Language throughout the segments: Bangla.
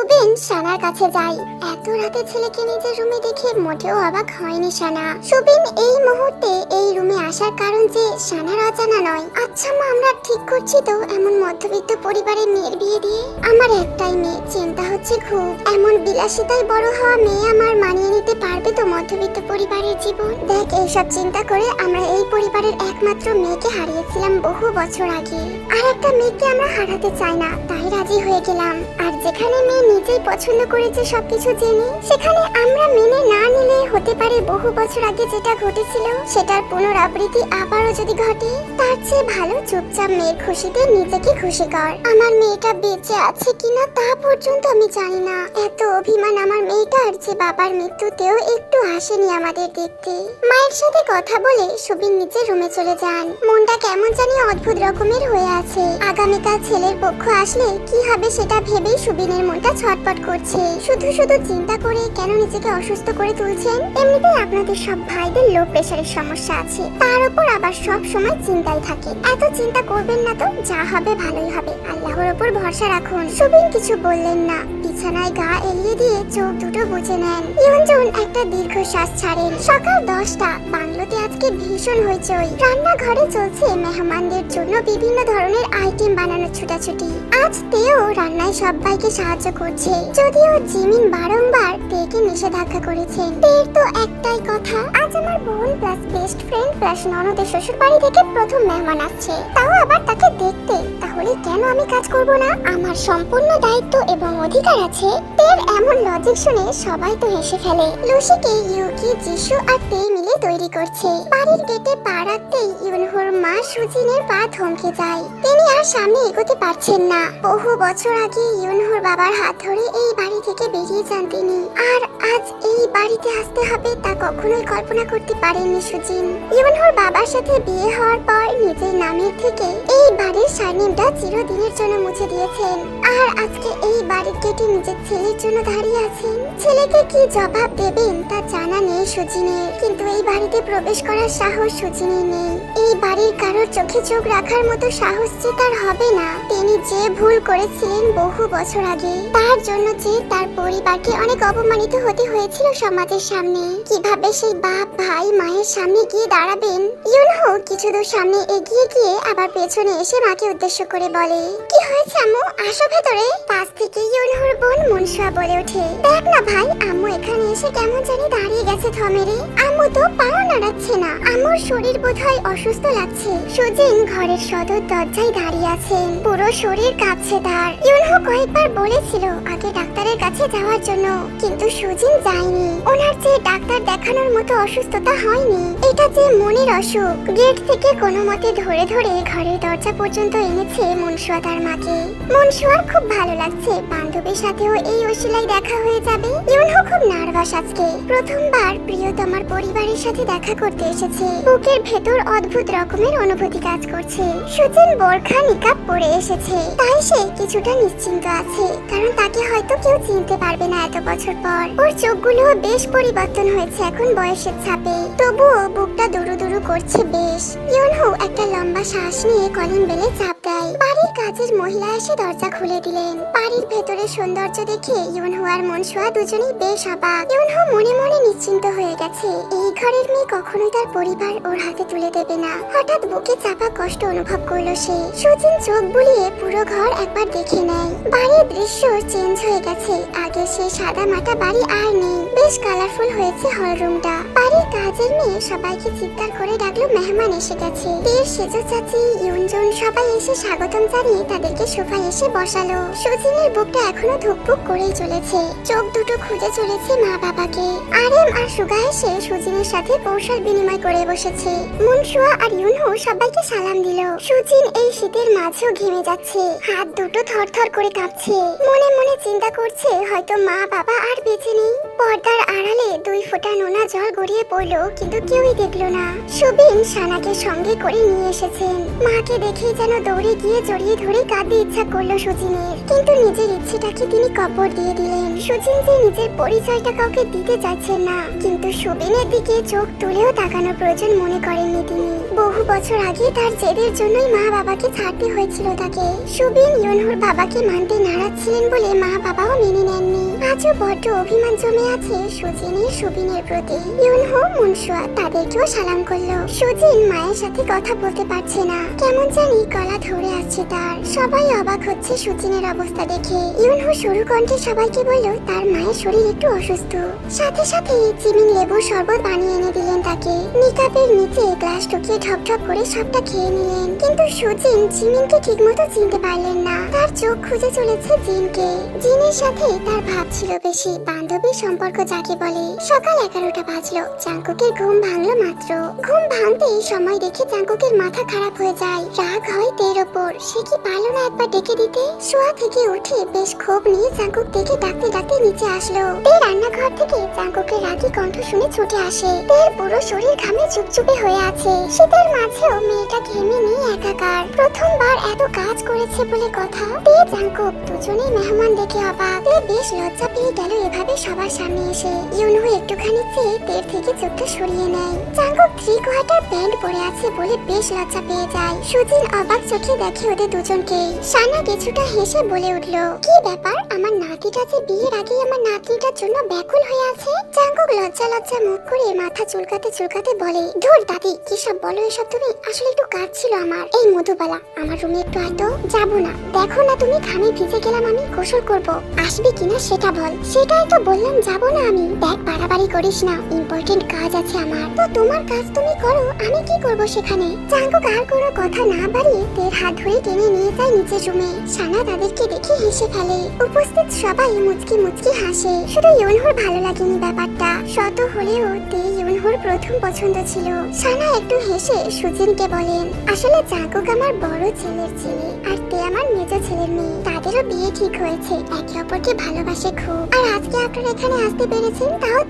সুবিন সানার কাছে যাই। এত রাতে ছেলেকে নিজের রুমে দেখে মোটেও অবাক হয়নি সানা। সুবিন এই মুহূর্তে এই রুমে আসার কারণ যে সানার অজানা নয়। আচ্ছা মা, আমরা ঠিক করছি তো এমন মধ্যবিত্ত পরিবারের মেয়ের বিয়ে দিয়ে? আমার একটাই মেয়ে, চিন্তা হচ্ছে খুব। এমন বিলাসিতায় বড় হওয়া মেয়ে আমার মানিয়ে নিতে পারবে তো মধ্যবিত্ত পরিবারের জীবন? দেখ, এইসব চিন্তা করে আমরা এই পরিবারের একমাত্র মেয়েকে হারিয়েছিলাম বহু বছর আগে। আর একটা মেয়েকে আমরা হারাতে চাই না, তাই রাজি হয়ে গেলাম। আর যেখানে মেয়ে নিজেই পছন্দ করেছে সবকিছু জেনে, সেখানে আমরা মেনে না নিলে হতে পারে বহু বছর আগে যেটা ঘটেছিল, সেটার পুনরাবৃত্তি আবারও যদি ঘটে, তার চেয়ে ভালো চুপচাপ মেয়ের খুশিতে নিজেকে খুশি কর। আমার মেয়েটা বেঁচে আছে কিনা তা পর্যন্ত আমি জানি না। এত অভিমান আমার মেয়েটার যে বাবার মৃত্যুতেও একটু আসেনি আমাদের দেখতে। মায়ের সাথে কথা বলে সুবিন নিচে রুমে চলে যান। মনটা কেমন জানি অদ্ভুত রকমের হয়ে আছে। আগামীকাল ছেলের পক্ষ আসলে কি হবে সেটা ভেবেই সুবিনের মনটা ছটপট করছে। শুধু শুধু চিন্তা করে কেন নিজেকে অসুস্থ করে তুলছেন? এমনিতেই আপনাদের সব ভাইদের লো প্রেশারের সমস্যা আছে। তার উপর আবার সব সময় চিন্তায় থাকে। এত চিন্তা করবেন না তো, যা হবে ভালোই হবে। আল্লাহর উপর ভরসা রাখুন। সুবিন কিছু বললেন না। বিছানায় গা এলিয়ে দিয়ে চোখ দুটো বুঝে নেন। ইয়ঞ্জন একটা দীর্ঘশ্বাস ছাড়েন। সকাল দশটা। বাংলোতে আজকে ভীষণ হইচই। রান্নাঘরে চলছে মেহমানদের জন্য বিভিন্ন ধরনের আইটেম বানানোর ছুটাছুটি। আজ তেও রান্নায় সবাইকে সাহায্য করছে। যদিও জিমিন বারংবার তেকে নিষেধাজ্ঞা করেছেন তের তো একটাই কথা, আজ আমার বোন প্লাস বেস্ট ফ্রেন্ড প্লাস ননদের শ্বশুর বাড়ি থেকে প্রথম মেহমান আসছে। তাও আবার তাকে দেখতে, তাহলে কেন আমি কাজ করব না? আমার সম্পূর্ণ দায়িত্ব এবং অধিকার আছে। তের এমন লজিক শুনে সবাই তো হেসে ফেলে। লুসিকে ইউকি যিশু আর তে মিলে তৈরি করছে। বাড়ির গেটে পা রাখতেই ইউনহুর মা সুজিনের পা থমকে যায়। তিনি আর সামনে এগোতে পারছেন না। বহু বছর আগে ইউনহুর বাবার হাত ধরে এই বাড়ি থেকে বেরিয়ে যান তিনি। আর আজ এই বাড়িতে আসতে হবে তা কখনোই কল্পনা করতে পারেননি সুজিন। ইউনহুর বাবার সাথে বিয়ে হওয়ার পর নিজের নামের থেকে এই বাড়ির সারনেমটা চিরদিনের জন্য মুছে দিয়েছেন। আর আজকে এই বাড়ির গেটে নিজের ছেলের জন্য দাঁড়িয়ে আছেন। ছেলেকে কি জবাব দেবেন তা জানা নেই সুজিনের। কিন্তু এই বাড়িতে প্রবেশ করার সাহস সুজিনের নেই। এই বাড়ির কারোর চোখে চোখ রাখার মতো সাহস যে তার হবে না। তিনি যে ভুল করেছিলেন বহু বছর আগে, তার জন্য যে তার পরিবারকে অনেক অপমানিত হতে হয়েছিল সমাজের সামনে। কীভাবে সেই বাপ, ভাই, মায়ের সামনে গিয়ে দাঁড়াবেন? ইউনহো কিছু দূর সামনে এগিয়ে গিয়ে আবার পেছনে এসে মাকে উদ্দেশ্য করে বলে, কি হয়েছে আম্মু? আসো ভেতরে। পাশ থেকে ইউনহোর বোন মুনসুয়া বলে ওঠে, দেখ না ভাই, আম্মু এখানে এসে কেমন জানি দাঁড়িয়ে গেছে থমেরে আম্মু তো পাও নাড়াচ্ছে না। আম্মুর শরীর বোধহয় অসুস্থ লাগছে। সুজিন ঘরের সদর দরজায় দাঁড়িয়ে আছেন। পুরো শরীর কাঁপছে তার। ইউনহো কয়েকবার বলেছিল আগে ডাক্তারের কাছে যাওয়ার জন্য। কিন্তু সুজিন যায়নি। ওনার যে ডাক্তার দেখানোর মতো অসুস্থতা হয়নি। এটা যে মনের অসুখ। গেট থেকে কোনো মতে ধরে ধরে ঘরের দরজা পর্যন্ত এনেছে মনসুয়া তার মাকে। মনসুয়ার খুব ভালো লাগছে। বান্ধবীর সাথেও এই ওসিলাই দেখা হয়ে যাবে। ইউনহো খুব নার্ভাস আজকে। প্রথমবার প্রিয়তমার পরিবারের সাথে দেখা করতে এসেছে। বুকের ভেতর অদ্ভুত রকমের অনুভূতি কাজ করছে। সুজিন বোরখা নিকাব পরে এসেছে। তাই সে কিছুটা নিশ্চিন্ত আছে। কারণ তাকে হয়তো কেউ চিনতে পারবে না এত বছর পর। ওর চোখগুলো বেশ পরিবর্তন হয়েছে এখন বয়সের ছাপে। তবুও বুকটা দুরু দুরু করছে বেশ। ইউনহু একটা লম্বা শ্বাস নিয়ে কলিং বেলে চাপ দেয়। বাড়ির কাজের মহিলা এসে দরজা খুলে দিলেন। বাড়ির ভেতরে সৌন্দর্য দেখে ইউনহু আর মনসুয়া দুজনেই বেশ অবাক। ইউনহু মনে মনে নিশ্চিন্ত হয়ে গেছে, এই ঘরের মেয়ে কখনোই তার পরিবার ওর হাতে তুলে দেবে না। হঠাৎ বুকে চাপা কষ্ট অনুভব করল সে। সুজিন চোখ বুলিয়ে পুরো ঘর একবার দেখে নেয়। বাড়ির দৃশ্য চেঞ্জ হয়ে গেছে। আগে সে সাদা মাটা বাড়ি আর নেই বেশ কালারফুল হয়েছে হল রুমটা বাড়ির কাজের মেয়ে সবাইকে চিৎকার করে ডাকলো, মেহমান এসে গেছে। তীর সেজো চাচি, ইউনজন সবাই এসে স্বাগতম জানিয়ে তাদেরকে সোফায় এসে বসালো। সুজিনের বুকটা এখনও ধুকপুক করেই চলেছে। চোখ দুটো খুঁজে চলেছে মা বাবাকে। আরেম আর সুগা এসে সুজিনের সাথে কৌশল বিনিময় করে বসেছে। মুনসুয়া আর ইউনহু সবাইকে সালাম দিল। সুজিন এই শীতের মাঝেও ঘেমে যাচ্ছে। হাত দুটো থরথর করে কাঁপছে। মনে মনে চিন্তা করছে, হয়তো মা বাবা আর বেঁচে নেই? পর্দার আড়ালে দুই ফোঁটা নোনা জল গড়িয়ে পড়ল, কিন্তু কেউই দেখল না। সুবিন সানাকে সঙ্গে করে নিয়ে এসেছেন। মাকে দেখে যেন দৌড়ে গিয়ে জড়িয়ে ধরে কাঁদতে ইচ্ছা করল সুজিনের। কিন্তু নিজের ইচ্ছেটাকে তিনি কবর দিয়ে দিলেন। সুজিন যে নিজের পরিচয়টা কাউকে দিতে চাইছেন না, কিন্তু সুবিনের দিকে চোখ তুলেও তাকানোর প্রয়োজন মনে করেননি তিনি। বহু বছর আগে তার জেদের জন্যই মা বাবাকে ছাড়তে হয়েছিল তাকে। সুবিন ইউনহুর বাবাকে মানতে নারাজ ছিলেন বলে মা বাবাও মেনে নেননি। আজও বড্ড অভিমান জমে আছে সুজিনের সুবিনের প্রতি ইউনহো মুনসুয়া তাদেরকেও সালাম করল। সুজিন মায়ের সাথে কথা বলতে পারছে না। কেমন জানি গলা ধরে আসছে তার। সবাই অবাক হচ্ছে সুজিনের অবস্থা দেখে। ইউনহো সরু কণ্ঠে সবাইকে বলল, তার মায়ের শরীর একটু অসুস্থ। সাথে সাথে জিমিন লেবুর শরবত বানিয়ে এনে দিলেন তাকে। নিকাপের নিচে গ্লাস ঢুকিয়ে ঠপ ঠপ করে সবটা খেয়ে নিলেন। কিন্তু সুজিন জিমিনকে ঠিকমতো চিনতে পারলেন না। তার চোখ খুঁজে চলেছে জিনকে। জিনের সাথে তার ভাব ছিল বেশি। বান্ধবীর সম্পর্ক যাকে বলে, সকাল এগারোটা বাজলো। চাঙ্কুকের ঘুম ভাঙলো মাত্র। ঘুম ভাঙতেই সময় দেখে চাঙ্কুকের মাথা খারাপ হয়ে যায়। রাগ হয় তের ওপর। সে কি পারল না একবার ডেকে দিতে? শোয়া থেকে উঠে বেশ ক্ষোভ নিয়ে চাঙ্কুক দেখে ডাকতে ডাকতে নিচে আসলো। তে রান্নাঘর থেকে চাঙ্কুকের রাগী কণ্ঠ শুনে ছুটে আসে। তের পুরো শরীর ঘামে চুপচুপে হয়ে আছে। শীতের মাঝেও মেয়েটা ঘেমে নিয়ে একাকার। প্রথমবার এত কাজ করেছে বলে কথা। তে চাঙ্কুক দুজনেই মেহমান দেখে অবাক। তে বেশ লজ্জা পেয়ে গেল এভাবে সবার সামনে। এসে ইউনু একটুখানি চেয়ে তের থেকে চোখটা সরিয়ে নেয়। চাঙ্কুক থ্রি কোয়ার্টার প্যান্ট পরে আছে বলে বেশ লজ্জা পেয়ে যায়। সুদিন অবাক চোখে দেখে ওদের দুজনকে। সানা কিছুটা হেসে বলে উঠল, কি ব্যাপার? আমার নাতিটা যে বিয়ের আগে আমার নাতনিটার জন্য ব্যাকুল হয়ে আছে? চাঙ্কুক লজ্জা লজ্জা মুখ করে মাথা চুলকাতে চুলকাতে বলে, ধুর দাদি, কি সব বলো এসব তুমি? আসলে একটু কাজ ছিল আমার। এই মধুবালা, আমার রুমে একটু হয়তো যাব না। দেখো না তুমি ঘামে ভিজে গেলাম আমি, গোসল করব। আসবে কিনা সেটা বল। সেটাই তো বললাম, যাব না আমি। দেখ, বাড়াবাড়ি করিস না। ইম্পর্টেন্ট কাজ আছে আমার। তো তোমার কাজ তুমি করো, আমি কি করব সেখানে? চাঙ্কুক আর কোনো কথা না বাড়িয়ে তের হাত ধরে টেনে নিয়ে যায় নিচের রুমে। সানা তাদেরকে দেখে হেসে ফেলে। উপস্থিত সবাই মুচকি মুচকি হাসে। শুধু ইউনহুর ভালো লাগেনি ব্যাপারটা। শত হলেও তে ইউনহুর প্রথম পছন্দ ছিল। সানা একটু হেসে সুজিনকে বলেন, আসলে চাঙ্কুক আমার বড় ছেলের ছেলে, আর তে আমার মেজ ছেলের মেয়ে। তাদেরও বিয়ে ঠিক হয়েছে। একে অপরকে ভালোবাসে খুব। আর আজকে আপনারা এখানে আসতে পেরেছেন তাও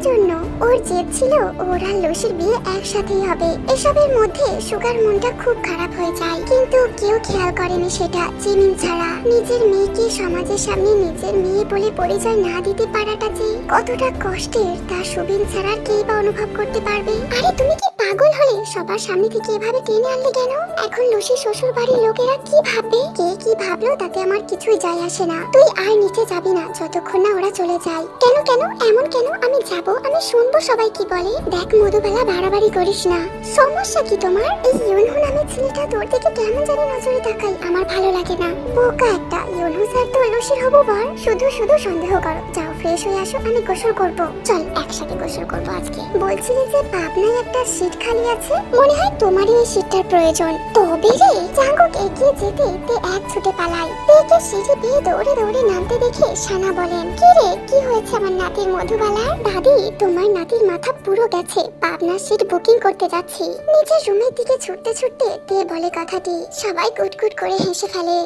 জন্য। ওর জেদ ছিল, ওর আর বিয়ে একসাথেই হবে। এসবের মধ্যে সুগার মনটা খুব খারাপ হয়ে যায়। কিন্তু কেউ খেয়াল করেনি সেটা ছাড়া। নিজের মেয়েকে সমাজের সামনে নিজের মেয়ে বলে পরিচয় না দিতে পারাটা যে কতটা কষ্টের, তা সুবিন ছাড়া কেই বা অনুভব করতে পারবে? আরে, তুমি কি পাগল হলে সবার সামনে থেকে এভাবে টেনে আনলে কেন? এখন লসি শ্বশুর বাড়ির লোকেরা কি ভাববে? কে কি ভাবলো? তাতে আমার কিছুই যায় আসে না। তুই আর নিচে যাবি না, যতক্ষণ না ওরা চলে যায়। কেন কেন? এমন কেন? আমি যাব, আমি শুনব সবাই কি বলে। দেখ, মধুবেলা, বাড়াবাড়ি করিস না। সমস্যা কি তোমার? এই ইউনহু নামের ছেলেটা তোর দিকে কেমন জানি নজরে তাকাই আমার ভালো লাগে না। বোকা একটা। ইউনহু স্যার তো লসির হব বর। শুধু শুধু সন্দেহ করো। যাও, ফ্রেশ হয়ে আসো, আমি গোসল করব। চল, একসাথে গোসল করব আজকে। বলছিলি যে পাবনায় একটা সিট খালি আছে? মনে হয় তোমারই এই সিটটার প্রয়োজন। তবে রে চাঙ্গুক এগিয়ে যেতে তে এক ছুটে পালায় তেকে সিঁড়ি পেয়ে দৌড়ে দৌড়ে নামতে দেখে সানা বলেন, কি রে, কি হয়েছে আমার নাতির মধুবালার? দাদি, তোমার নাতির মাথা পুরো গেছে। পাবনার সিট বুকিং করতে যাচ্ছি। নিজের রুমের দিকে ছুটতে ছুটতে তে বলে কথাটি। সবাই কুটকুট করে হেসে ফেলে।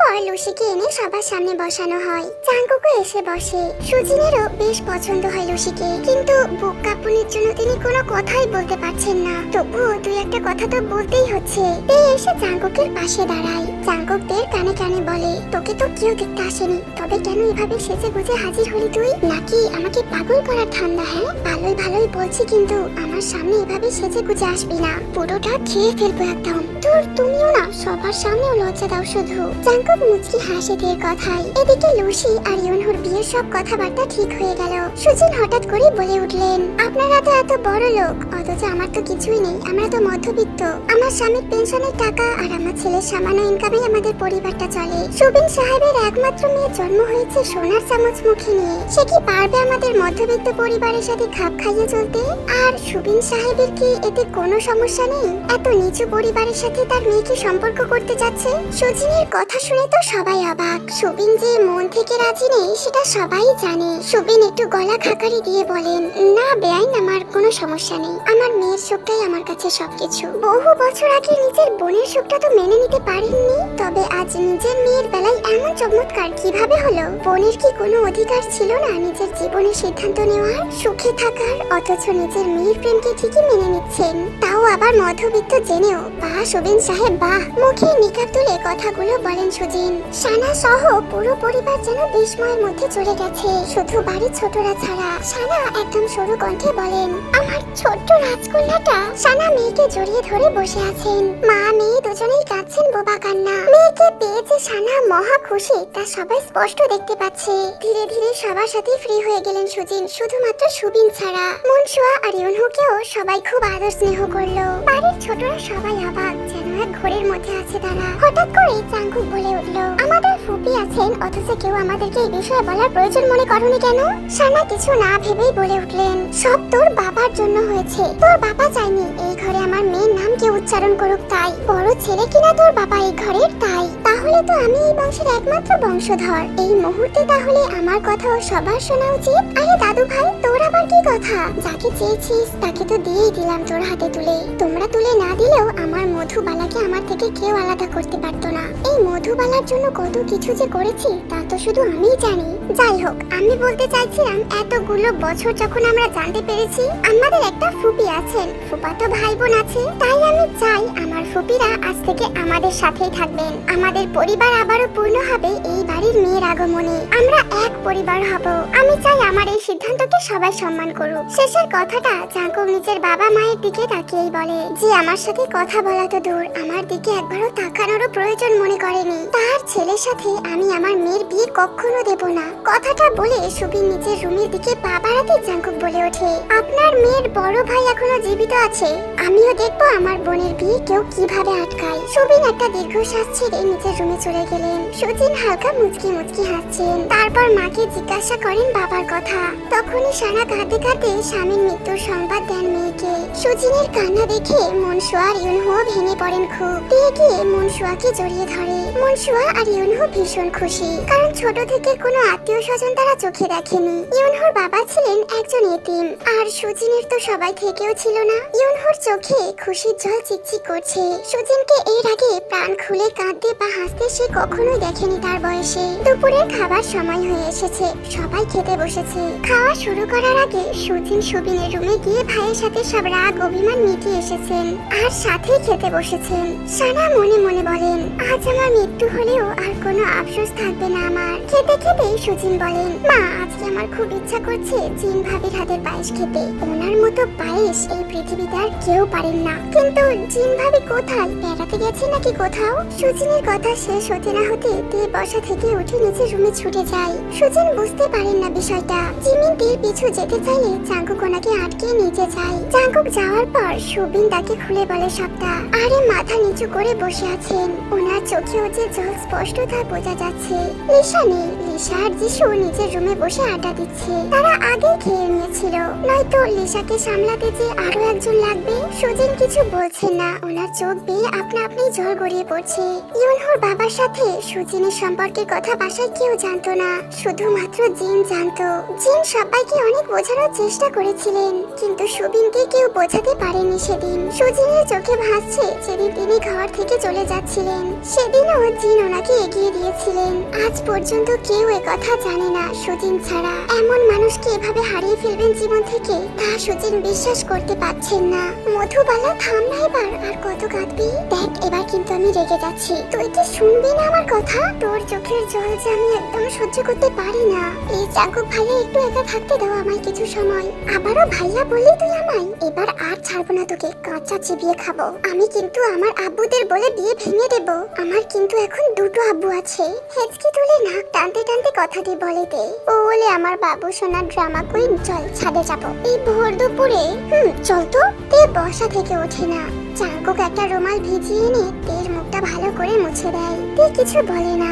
পর লুসিকে এনে সবার সামনে বসানো হয়। চাঙ্কুকও এসে বসে। সুজিনেরও বেশ পছন্দ হয় লুসিকে, কিন্তু বুক কাঁপুনির জন্য তিনি কোনো কথাই বলতে পারছেন না। তবুও দুই একটা কথা তো বলতেই হচ্ছে। তে এসে চাঙ্কুকের পাশে দাঁড়ায়। চাঙ্কুক দের কানে কানে বলে, তোকে তো কেউ দেখতে আসেনি। তবে কেন এভাবে সেজে গুজে হাজির হলি তুই? নাকি আমাকে পাগল করার ঠান্ডা হ্যাঁ? ভালোই ভালোই বলছি, কিন্তু আমার সামনে এভাবে সেজে গুজে আসবি না। পুরোটা খেয়ে ফেলব একদম। তোর তুমিও না, সবার সামনেও লজ্জা দাও শুধু। চাঙ্কুক মুচকি হাসে দের কথায়। এদিকে লুসি আর ইউনহুর বিয়ের সব কথাবার্তা ঠিক হয়ে গেল। সুজিন হঠাৎ করে বলে উঠলেন, আপনারা তো এত বড় লোক, অথচ আমার তো কিছুই নেই। আমরা তো মধ্যবিত্ত। আমার স্বামীর পেনশনের টাকা আর আমার ছেলের সামান্য ইনকামেই আমাদের পরিবারটা চলে। সুবিন সাহেবের একমাত্র মেয়ে জন্ম হয়েছে সোনার চামচ মুখে নিয়ে। সে কি পারবে আমাদের মধ্যবিত্ত পরিবারের সাথে খাপ খাইয়ে চলতে? আর সুবিন সাহেবের কি এতে কোনো সমস্যা নেই? এত নিচু পরিবারের সাথে তার মেয়েকে সম্পর্ক করতে যাচ্ছে? সুজিনের কথা শুনে তো সবাই অবাক। সুবিন যে মন থেকে রাজি নেই, সেটা সবাই জানে। সুবিন একটু গলা খাকারি দিয়ে বলেন, না বেআইন, আমার কোনো সমস্যা নেই। আমার মেয়ের সুখটাই আমার কাছে সবকিছু। বহু বছর আগে নিজের বোনের সুখটা তো মেনে নিতে পারেননি তবে আজ নিজের মেয়ের বেলায় এমন চমৎকার কীভাবে হলো? বোনের কি কোনো অধিকার ছিল না নিজের জীবনের সিদ্ধান্ত নেওয়ার? সুখে থাকার, অথচ নিজের মেয়ের প্রেমকে ঠিকই মেনে নিচ্ছেন। তাও আবার মধ্যবিত্ত জেনেও, বাহ সুবিন সাহেব, বাহ। মুখে নিকাব তুলে কথাগুলো বলেন সুজিন সানা সহ পুরো পরিবার যেন বিস্ময়ের মধ্যে চলে গেছে। শুধু বাড়ির ছোটরা ছাড়া সানা একদম সরু কণ্ঠে বলেন, আমার ছোট্ট রাজকন্যা কান্নাটা সানা মেয়েকে জড়িয়ে ধরে বসে আছেন। মা, মেয়ে দুজনেই কাঁদছেন বোবা কান্না। মেয়েকে পেয়ে যে সানা মহা খুশি, তা সবাই স্পষ্ট দেখতে পাচ্ছে। ধীরে ধীরে সবার সাথে ফ্রি হয়ে গেলেন সুজিন, শুধুমাত্র সুবিন ছাড়া। মনসুয়া আর ইউনহুকেও সবাই খুব আদর স্নেহ করল। বাড়ির ছোটরা সবাই অবাক, যেন এক ঘোরের মধ্যে আছে তারা। হঠাৎ করে চাঙ্কুক বলে উঠল আমাদের ফুপি আছেন, অথচ কেউ আমাদেরকে এই বিষয়ে বলার প্রয়োজন মনে করনি কেন? সানা কিছু না ভেবেই বলে উঠলেন, সব তোর বাবার জন্য হয়েছে। তোর বাবা চাইনি এই ঘরে আমার মেয়ের নাম কেউ উচ্চারণ করুক তাই। বড় ছেলে কিনা তোর বাবা এই ঘরের তাই। তাহলে তো আমি এই বংশের একমাত্র বংশধর। এই মুহূর্তে তাহলে আমার কথাও সবার শোনা উচিত? আরে দাদু ভাই, তোর আবার কি কথা? যাকে চেয়েছিস, তাকে তো দিয়েই দিলাম তোর হাতে তুলে। তোমরা তুলে না দিলেও আমার মধুবালাকে আমার থেকে কেউ আলাদা করতে পারতো না। এই মধুবালার জন্য কত কিছু যে করেছি, তা তো শুধু আমিই জানি। যাই হোক, আমি বলতে চাইছিলাম, এতগুলো বছর যখন আমরা জানতে পেরেছি, আমাদের একটা ফুপি আছেন। ফুপাতো ভাই বোন আছে। তাই আমি চাই আমার ফুপিরা আজ থেকে আমাদের সাথেই থাকবেন। আমাদের পরিবার আবারও পূর্ণ হবে এই বাড়ির মেয়ের আগমনে। আমরা এক পরিবার হব। আমি চাই আমার এই সিদ্ধান্তকে সবাই সম্মান করুক। শেষের কথাটা জাঙ্কুক নিজের বাবা মায়ের দিকে তাকিয়েই বলে যে আমার সাথে কথা বলা তো দূর। আমার দিকে একবারও তাকানোরও প্রয়োজন মনে করেনি। তার ছেলের সাথে আমি আমার মেয়ের বিয়ে কখনো দেব না। কথাটা বলে সুবীর নিজের রুমের দিকে পা বাড়াতে জাঙ্কুক বলে ওঠে। আপনার মেয়ের বড় ভাই এখনও জীবিত আছে। আমিও দেখব আমার বোনের বিয়ে কেউ কীভাবে আটকায়। সুবিন একটা দীর্ঘশ্বাস ছেড়ে নিজের রুমে চলে গেলেন। সুজিন হালকা মুচকি মুচকি হাসছেন। তারপর মাকে জিজ্ঞাসা করেন বাবার কথা। তখনই সারা কাঁদতে কাঁদতে স্বামীর মৃত্যুর সংবাদ দেন মেয়েকে। সুজিনের কান্না দেখে মনসুয়া আর ইউনহু ভেঙে পড়েন খুব। দিয়ে গিয়ে মনসুয়াকে জড়িয়ে ধরে। মনসুয়া আর ইউনহু ভীষণ খুশি। কারণ ছোট থেকে কোনো আত্মীয় স্বজন তারা চোখে দেখেনি। ইউনহুর বাবা ছিলেন একজন এতিম, আর সুজিনের তো সবাই থেকেও ছিল না। ইউনহুর চোখে খুশির জল চিকচিক করছে। সুজিনকে এর আগে প্রাণ খুলে কাঁদতে বা হাসতে সে কখনোই দেখেনি তার বয়সে। দুপুরের খাবার সময় হয়ে এসেছে, সবাই খেতে বসেছে। খাওয়া শুরু করার আগে সুজিন সুবিনের রুমে গিয়ে ভাইয়ের সাথে সব রাগ, অভিমান মিটিয়ে এসেছেন, আর সাথে খেতে বসেছেন। সানা মনে মনে বলেন, আজ আমার মৃত্যু হলেও আর কোনো আফসোস থাকবে না আমার। খেতে খেতেই সুজিন বলেন, মা, আজকে আমার খুব ইচ্ছা করছে জিন ভাবির হাতের পায়েস খেতে। ওনার মতো পায়েস এই পৃথিবীতে আর কেউ পারেন না। কিন্তু জিন ভাবি কোথায়? বেড়াতে গেছে নাকি কোথাও? সুজিনের কথা শেষ হতে না হতে তে বসা থেকে উঠে নিচে রুমে ছুটে যায়। সুজিন বুঝতে পারেন না বিষয়টা। জিমিন তীর পিছু যেতে চাইলে চাঙ্কুক ওনাকে আটকে নিচে যায়। চাঙ্কুক যাওয়ার পর সুবিন তাকে খুলে বলে সবটা। আরে, মাথা নিচু করে বসে আছেন। ওনার চোখেও যে জল স্পষ্ট বোঝা যাচ্ছে। লিসা নেই। লিসা আর যিশু নিজের রুমে বসে আড্ডা দিচ্ছে। তারা আগে খেয়ে নিয়েছিল। নয়তো লিসাকে সামলাতে যে আরও একজন লাগবে, সুজিন কিছু বলছেন না। ওনার চোখ বেয়ে আপনা আপনি জল গড়িয়ে পড়ছে। ইউনহোর বাবার সাথে সুজিনের সম্পর্কের কথা বাসায় কেউ জানতো না। শুধুমাত্র জিন জানতো। জিন সবাইকে অনেক বোঝানোর চেষ্টা করেছিলেন, কিন্তু সুবিনকে কেউ বোঝাতে পারেনি সেদিন। সুজিনের চোখে ভাসছে যেদিন তিনি ঘর থেকে চলে যাচ্ছিলেন। সেদিনও জিন ওনাকে এগিয়ে দিয়েছিলেন। আজ পর্যন্ত কেউ কথা জানে না সুজিন ছাড়া। এমন মানুষকে এভাবে হারিয়ে ফেলবেন জীবন থেকে, তা সুজিন বিশ্বাস করতে পারছেন না। মধুবালা, থাম না এবার, আর কত কাঁদবি? দেখ, এবার কিন্তু আমি রেগে যাচ্ছি। তুই কি শুনবি না আমার কথা? তোর চোখের জল যে আমি একদম সহ্য করতে পারি না। এই জাগুক ভাইয়া একটু একা থাকতে দাও আমায় কিছু সময়। আবারও ভাইয়া বললি তুই আমায়? এবার আর ছাড়বো না তোকে, কাঁচা চিবিয়ে খাব। আমি কিন্তু আমার আব্বুদের বলে বিয়ে ভেঙে দেবো। আমার কিন্তু এখন দুটো আব্বু আছে। হেঁচকি তুলে নাক টানতে টানতে কথাটি বলে দে ও বলে, আমার বাবু সোনার ড্রামা কুইন চল ছাদে যাব। এই ভোর দুপুরে, হুম, চল তো। তে বসা থেকে ওঠে না। চাঙ্কুক একটা রুমাল ভিজিয়ে এনে তের মুখটা ভালো করে মুছে দেয়। তে কিছু বলে না।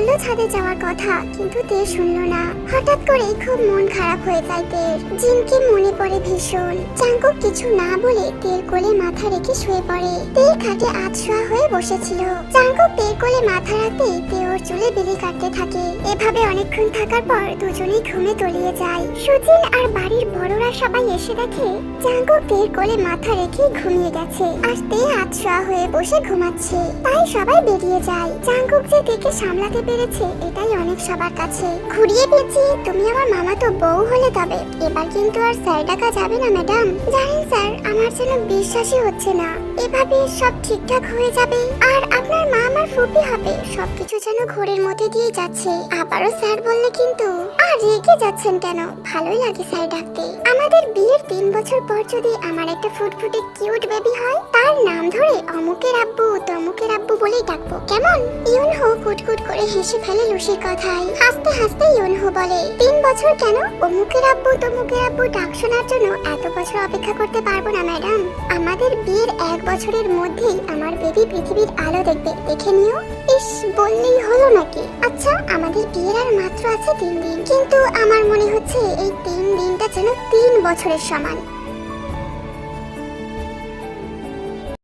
বলল ছাদে যাওয়ার কথা, কিন্তু তে শুনলো না। হঠাৎ করে খুব মন খারাপ হয়ে যায় তের। জিনকে মনে পড়ে ভীষণ। চাঙ্কুক কিছু না বলে তের কোলে মাথা রেখে শুয়ে পড়ে। তে খাটে আধশোয়া হয়ে বসেছিল। চাঙ্কুক তের কোলে মাথা রাখতেই তে ওর চুলে বিলি কাটতে থাকে। এভাবে অনেকক্ষণ থাকার পর দুজনেই ঘুমে তলিয়ে যায়। সুজিন আর বাড়ির বড়রা সবাই এসে দেখে চাঙ্কুক তের কোলে মাথা রেখে ঘুমিয়ে গেছে। আর তে আধশোয়া হয়ে বসে ঘুমাচ্ছে। তাই সবাই বেরিয়ে যায়। চাঙ্কুক যে তেকে সামলাতে পেরেছে, এটাই অনেক সবার কাছে। ঘুরিয়ে পেঁচিয়ে তুমি আমার মামা তো বউ হলে তবে। এবার কিন্তু আর স্যার ডাকা যাবে না, ম্যাডাম। জানেন স্যার, আমার যেন বিশ্বাসই হচ্ছে না। এভাবে সব ঠিকঠাক হয়ে যাবে। আর আপনার মা আমার ফুপি হবে। সবকিছু যেন ঘোরের মধ্যে দিয়ে যাচ্ছে। আবারও স্যার বললে কিন্তু। আর রেগে যাচ্ছেন কেন? ভালোই লাগে স্যার ডাকতে। আমাদের বিয়ের তিন বছর পর যদি আমার একটা ফুটফুটে কিউট বেবি হয়, তার নাম ধরে অমুকের আব্বু, তমুকের বলেই ডাকবো। কেমন? ইউনহো কুটকুট করে হেসে ফেলে লুসির কথায়। হাসতে হাসতে ইউনহো বলে, তিন বছর কেন? অমুকের আব্বু তমুকের আব্বু ডাক শোনার জন্য এত বছর অপেক্ষা করতে পারব না, ম্যাডাম। আমাদের বিয়ের এক বছরের মধ্যেই আমার বেবি পৃথিবীর আলো দেখবে। দেখে নিও। ইস, বললেই হলো নাকি? আচ্ছা আমাদের বিয়ের আর মাত্র আছে তিন দিন। কিন্তু আমার মনে হচ্ছে এই তিন দিনটা যেন তিন বছরের সমান।